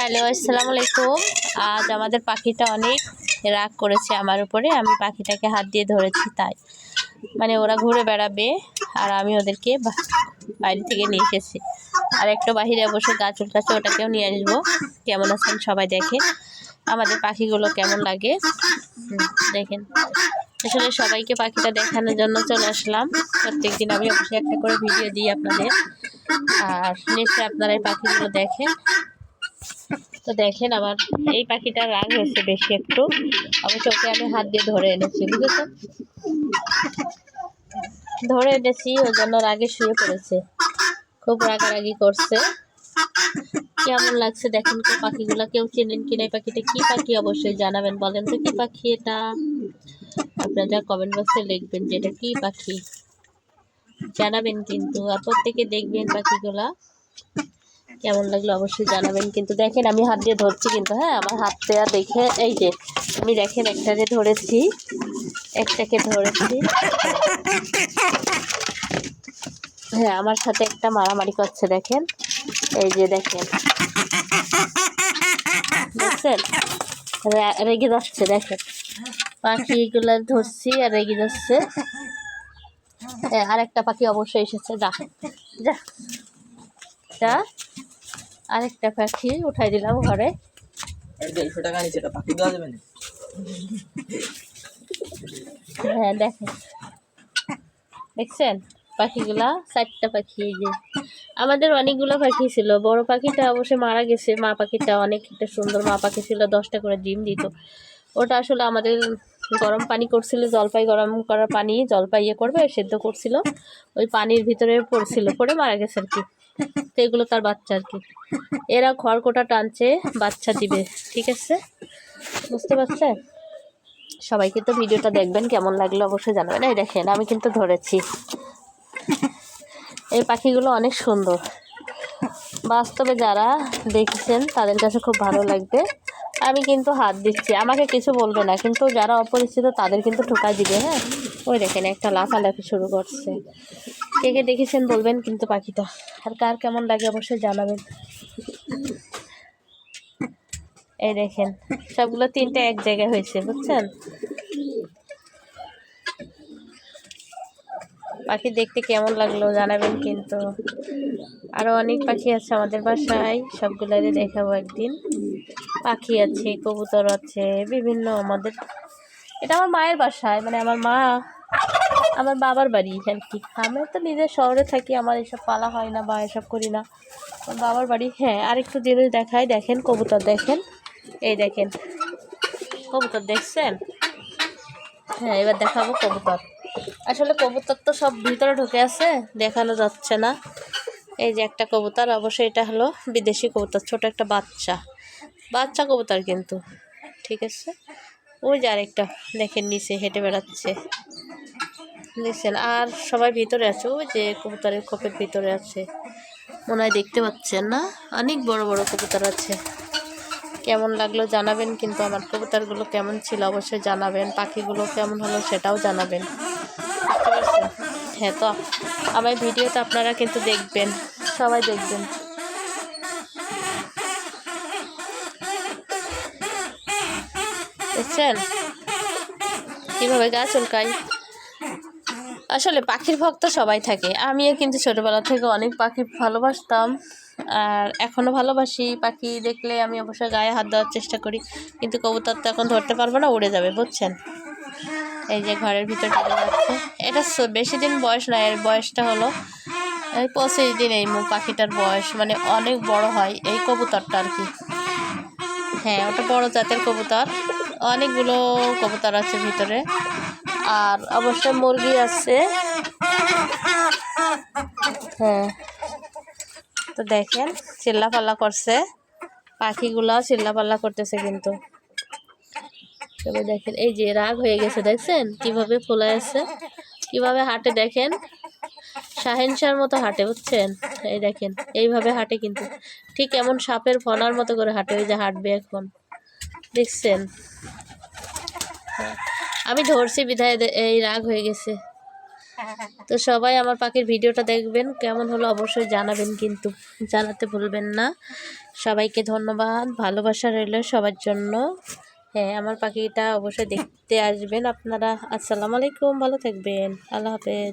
Hello, আসসালামু আলাইকুম। আজ আমাদের পাখিটা অনেক রাগ করেছে আমার উপরে। আমি পাখিটাকে হাত দিয়ে ধরেছি, তাই। মানে ওরা ঘুরে বেড়াবে আর আমি ওদেরকে বাইরে থেকে নিয়ে এসেছি। আর একটা বাহিরে অবশ্য গাছ উল্টাচ্ছে ওটাকেও নিয়ে আসব। কেমন আছেন সবাই দেখেন। আমাদের পাখিগুলো কেমন লাগে? দেখেন। আসলে সবাইকে পাখিটা দেখানোর জন্য চলে আসলাম। প্রত্যেকদিন আমি অবশ্যই একটা করে ভিডিও দিই আপনাদের। আর নিশ্চয়ই আপনারা এই পাখিগুলো দেখেন। তো দেখেন আমার এই পাখিটার রাগ হয়েছে বেশি একটু। অবশ্য ওকে আমি হাত দিয়ে ধরে এনেছি, বুঝেছেন? ধরে এনেছি, ওই জন্য রাগে শুয়ে পড়েছে। খুব রাগারাগি করছে। কেমন লাগছে দেখেন তো পাখিগুলো, কেউ চেনেন কিনা এই পাখিটা? কি পাখি অবশ্যই জানাবেন বলেন তো, কি পাখি এটা? আপনারা কমেন্ট বক্সে লিখবেন যে এটা কি পাখি। জানাবেন কিন্তু, আর প্রত্যেকে দেখবেন পাখিগুলা। কেমন লাগল অবশ্যই জানাবেন। কিন্তু দেখেন আমি হাত দিয়ে ধরছি কিন্তু হ্যাঁ আমার হাত দেওয়া দেখে, এই যে, আমি দেখেন একটাকে ধরেছি একটাকে ধরেছি। হ্যাঁ আমার সাথে একটা মারামারি করছে, দেখেন। এই যে দেখেন। দেখছেন? রেগে যাচ্ছে, দেখেন। পাখিগুলো ধরছি আর রেগে যাচ্ছে। হ্যাঁ আরেকটা পাখি অবশ্যই এসেছে, যা যা। যা আরেকটা পাখি উঠাই দিলাম ঘরে। দেড়শো টাকা নিচে পাখি দেওয়া যাবে না হ্যাঁ দেখেন। দেখছেন? পাখিগুলা চারটা পাখি এই যে। আমাদের অনেকগুলো পাখি ছিল। বড় পাখিটা অবশ্যই মারা গেছে। মা পাখিটা অনেক একটা সুন্দর মা পাখি ছিল দশটা করে ডিম দিত। ওটা আসলে আমাদের গরম পানি করছিল জলপাই গরম করার পানি জলপাই ইয়ে করবে সেদ্ধ করছিল। ওই পানির ভিতরে পড়ছিল পড়ে মারা গেছে আর কি। তো এগুলো তার বাচ্চা আর কি। এরা খড়কোটা টানছে, বাচ্চা দিবে, ঠিক আছে? বুঝতে পারছেন সবাইকে তো ভিডিওটা দেখবেন, কেমন লাগল অবশ্যই জানাবেন। এই দেখেন, আমি কিন্তু ধরেছি। এই পাখিগুলো অনেক সুন্দর। বাস্তবে যারা দেখছেন, তাদের কাছে খুব ভালো লাগবে। আমি কিন্তু হাত দিচ্ছি। আমাকে কিছু বলবে না, কিন্তু যারা অপরিচিত, তাদের কিন্তু ঠোকাই দিবে হ্যাঁ? ওই দেখেন, একটা লাফালাফি শুরু করছে। কে কে দেখেছেন বলবেন, কিন্তু পাখিটা। আর কার কেমন লাগে অবশ্যই জানাবেন। এই দেখেন, সবগুলো তিনটে এক জায়গায় হয়েছে, বুঝছেন? পাখি দেখতে কেমন লাগল জানাবেন, কিন্তু আরও অনেক পাখি আছে আমাদের বাসায় সবগুলোরে দেখাবো একদিন। পাখি আছে, কবুতর আছে, বিভিন্ন আমাদের। এটা আমার মায়ের বাসায় মানে আমার মা আমার বাবার বাড়ি আর কি আমি তো নিজের শহরে থাকি, আমার এসব পালা হয় না বা এসব করি না। আমার বাবার বাড়ি হ্যাঁ আরেকটু জিনিস দেখাই, দেখেন, কবুতর দেখেন। এই দেখেন, কবুতর দেখছেন? হ্যাঁ এবার দেখাবো কবুতর। আসলে কবুতর তো সব ভিতরে ঢুকে আছে, দেখানো যাচ্ছে না। এই যে একটা কবুতর, অবশ্যই এটা হলো বিদেশি কবুতর, ছোট একটা বাচ্চা। বাচ্চা কবুতর কিন্তু, ঠিক আছে? ওই যে আরেকটা, দেখেন নিচে হেঁটে বেড়াচ্ছে। দেখছেন? আর সবাই ভিতরে আছে? ওই যে কবুতরের খোপের ভিতরে আছে। মনে হয় দেখতে পাচ্ছেন না? অনেক বড় বড় কবুতর আছে। কেমন লাগল জানাবেন, কিন্তু আমার কবুতরগুলো কেমন ছিল অবশ্যই জানাবেন। পাখিগুলো কেমন হলো সেটাও জানাবেন। হ্যাঁ তো আমার ভিডিওতে আপনারা কিন্তু দেখবেন। সবাই দেখবেন। দেখছেন? কীভাবে গাছ উল্কাই আসলে পাখির ভক্ত সবাই থাকে। আমিও কিন্তু ছোটোবেলা থেকে অনেক পাখি ভালোবাসতাম। আর এখনও ভালোবাসি। পাখি দেখলে আমি অবশ্যই গায়ে হাত দেওয়ার চেষ্টা করি। কিন্তু কবুতর তো এখন ধরতে পারব না, উড়ে যাবে, বুঝছেন? এই যে ঘরের ভিতর ঢুকে যাচ্ছে। এটা বেশি দিন বয়স নয় এর বয়সটা হলো এই পঁচিশ দিন এই পাখিটার বয়স। মানে অনেক বড় হয় এই কবুতরটা আর কি। হ্যাঁ ওটা বড় জাতের কবুতর। অনেকগুলো কবুতর আছে ভিতরে। আর অবশ্যই মুরগি আছে। হ্যাঁ। তো দেখেন চিল্লাপাল্লা করছে। পাখিগুলাও চিল্লাপাল্লা করতেছে কিন্তু। তবে দেখেন, এই যে রাগ হয়ে গেছে, দেখছেন? কীভাবে ফোলা আছে। কীভাবে হাঁটে, দেখেন? শাহেনশার মতো হাঁটে, বুঝছেন? এই দেখেন, এইভাবে হাঁটে কিন্তু। ঠিক এমন সাপের ফনার মতো করে হাঁটে, ওই যে হাঁটবে এখন। দেখছেন? হ্যাঁ। আমি ধরছি বিধায় এই রাগ হয়ে গেছে। তো সবাই আমার পাখির ভিডিওটা দেখবেন, কেমন হলো অবশ্যই জানাবেন কিন্তু, জানাতে ভুলবেন না। সবাইকে ধন্যবাদ, ভালোবাসা রইল সবার জন্য। হ্যাঁ আমার পাখিটা অবশ্যই দেখতে আসবেন আপনারা। আসসালামু আলাইকুম, ভালো থাকবেন। আল্লাহ হাফেজ।